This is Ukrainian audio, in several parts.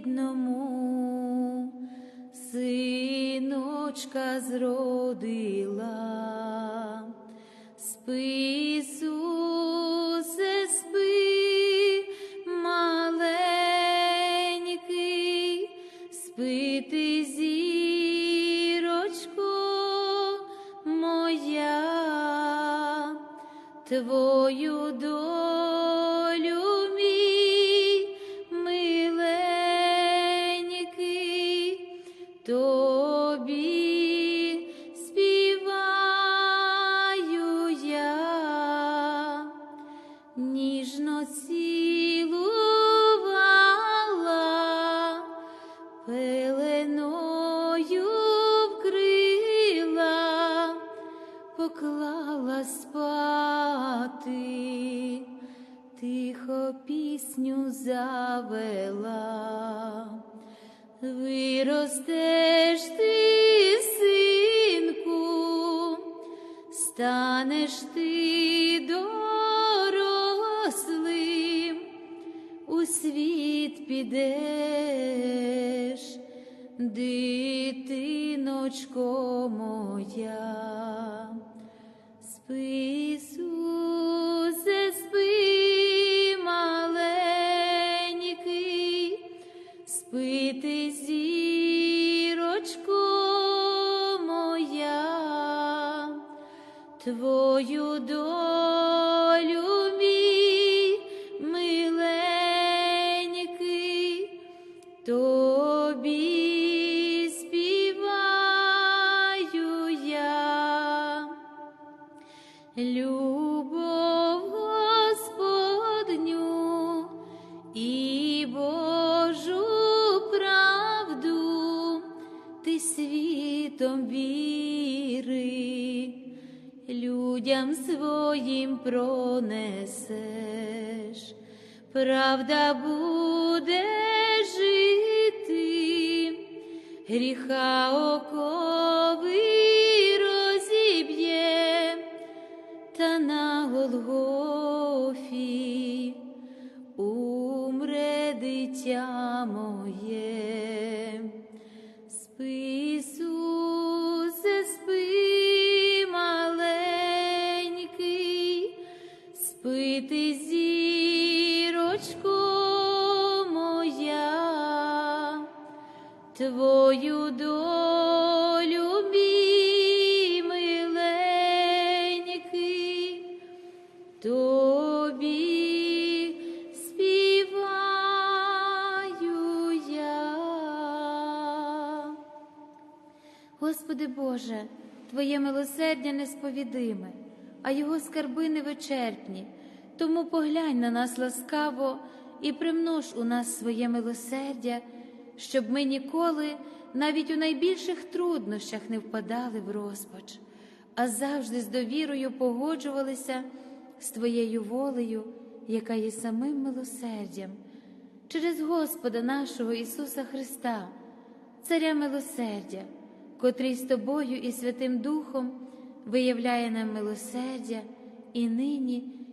бідному синочка зродила. Спи, Ісусе, спи, маленький, спи ти, зірочко моя, твою see. Моя. Спи, світом віри, людям своїм пронесеш, правда буде жити, гріха окови розіб'є та на Голгофі ти, зірочко моя, твою долю миленький, тобі співаю я. Господи Боже, Твоє милосердя несповідиме, а Його скарби невичерпні. Тому поглянь на нас ласкаво і примнож у нас своє милосердя, щоб ми ніколи, навіть у найбільших труднощах, не впадали в розпач, а завжди з довірою погоджувалися з Твоєю волею, яка є самим милосердям, через Господа нашого Ісуса Христа, Царя милосердя, котрий з Тобою і Святим Духом виявляє нам милосердя і нині,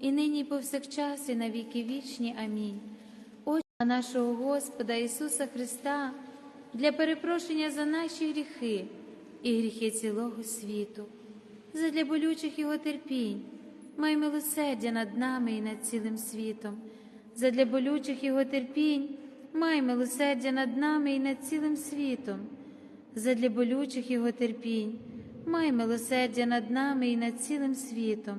і нині, і повсякчас, і на віки вічні. Амінь. Отче нашого Господа Ісуса Христа, для перепрошення за наші гріхи і гріхи цілого світу, задля болючих Його терпінь, май милосердя над нами і над цілим світом, задля болючих Його терпінь, май милосердя над нами і над цілим світом, задля болючих Його терпінь, май милосердя над нами і над цілим світом,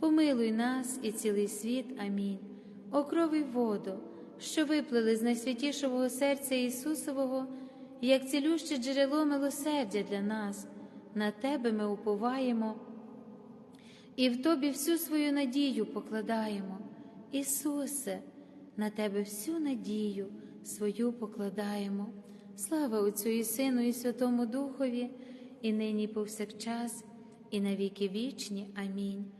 помилуй нас і цілий світ. Амінь. О крові воду, що виплили з найсвятішого серця Ісусового, як цілюще джерело милосердя для нас, на Тебе ми уповаємо і в Тобі всю свою надію покладаємо. Ісусе, на Тебе всю надію свою покладаємо. Слава Отцю і Сину, і Святому Духові, і нині, і повсякчас, і на віки вічні. Амінь.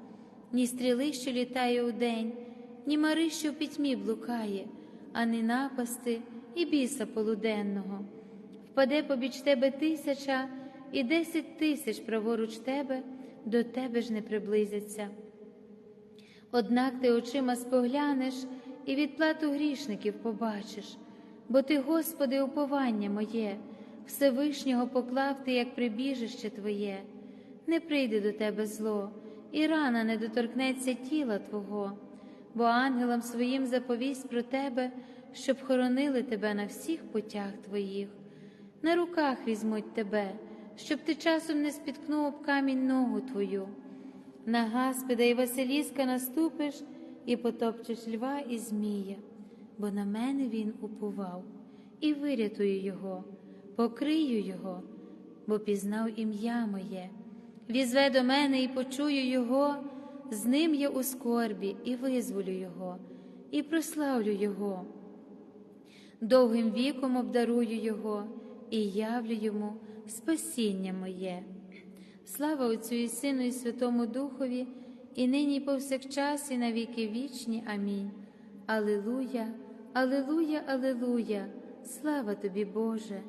ні стріли, що літає удень, ні мари, що в пітьмі блукає, а не напасти і біса полуденного. Впаде побіч тебе тисяча і десять тисяч праворуч тебе, до тебе ж не приблизяться. Однак ти очима споглянеш і відплату грішників побачиш, бо ти, Господи, уповання моє, Всевишнього поклав ти, як прибіжище Твоє, не прийде до тебе зло і рана не доторкнеться тіла Твого, бо ангелам своїм заповість про Тебе, щоб хоронили Тебе на всіх путях Твоїх, на руках візьмуть Тебе, щоб ти часом не спіткнув об камінь ногу Твою. На Гаспіда і Василіска наступиш, і потопчеш льва і змія, бо на мене він упував, і вирятую його, покрию його, бо пізнав ім'я моє. Візве до мене і почую його, з ним я у скорбі, і визволю його, і прославлю його. Довгим віком обдарую його і явлю йому спасіння моє. Слава Отцю і Сину, і Святому Духові, і нині, і повсякчас, і на віки вічні. Амінь. Алилуя, Алилуя, Алилуя, слава тобі, Боже.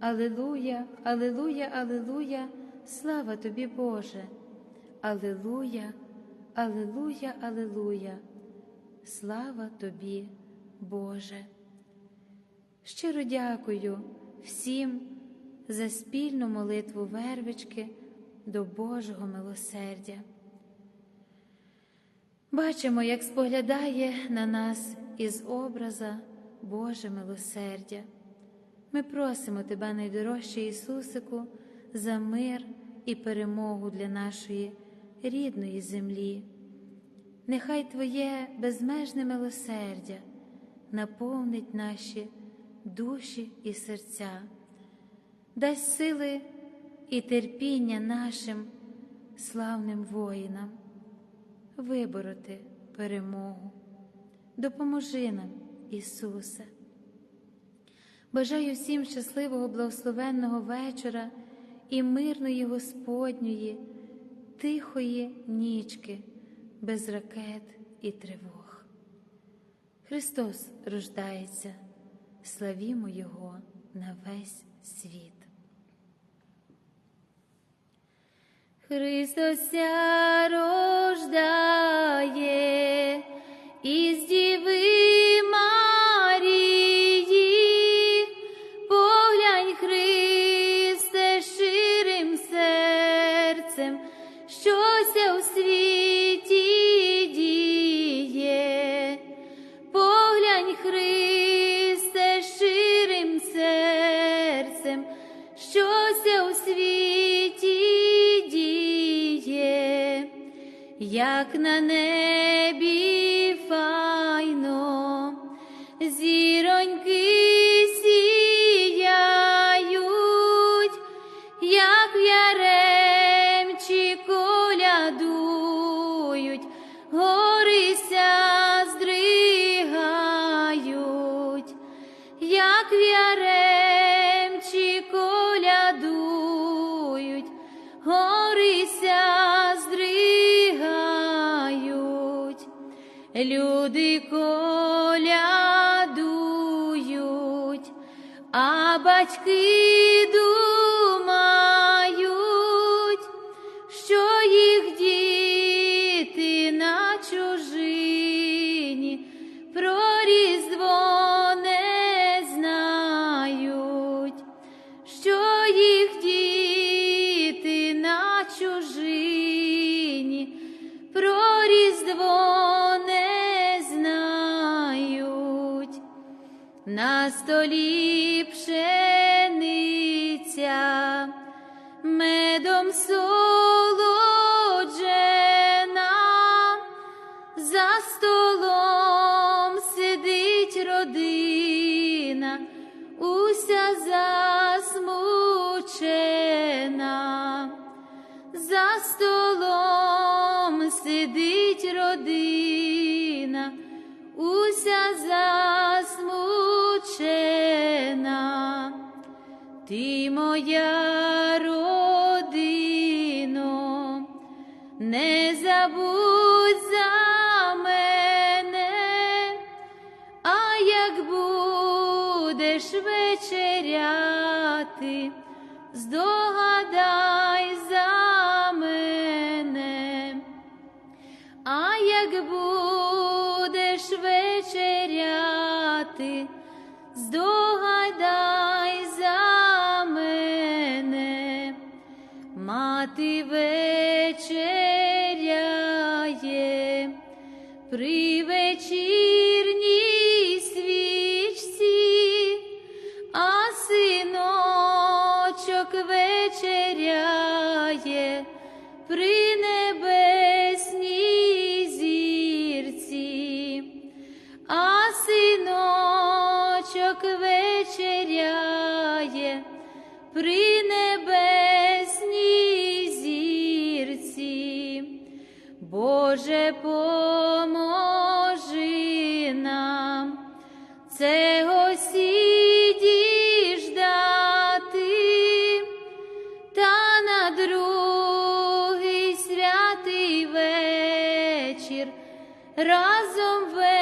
Алилуя, Алилуя, Алилуя, слава тобі, Боже. Алилуя, Алилуя, Алилуя, слава тобі, Боже. Щиро дякую всім за спільну молитву вервички до Божого милосердя. Бачимо, як споглядає на нас із образа Боже милосердя. Ми просимо Тебе, найдорожчий Ісусику, за мир і перемогу для нашої рідної землі. Нехай Твоє безмежне милосердя наповнить наші душі і серця, дасть сили і терпіння нашим славним воїнам, вибороти перемогу. Допоможи нам, Ісусе. Бажаю всім щасливого, благословенного вечора і мирної Господньої, тихої нічки, без ракет і тривог. Христос рождається, славімо Його на весь світ. Христос рождає із Діви Марії, щося у світі діє, поглянь, Христе, ширим серцем, щося у світі діє, як на небі яремчі колядують, горися здригають, люди колядують, а батьки На столі пшениця медом солоджена, не razão vem.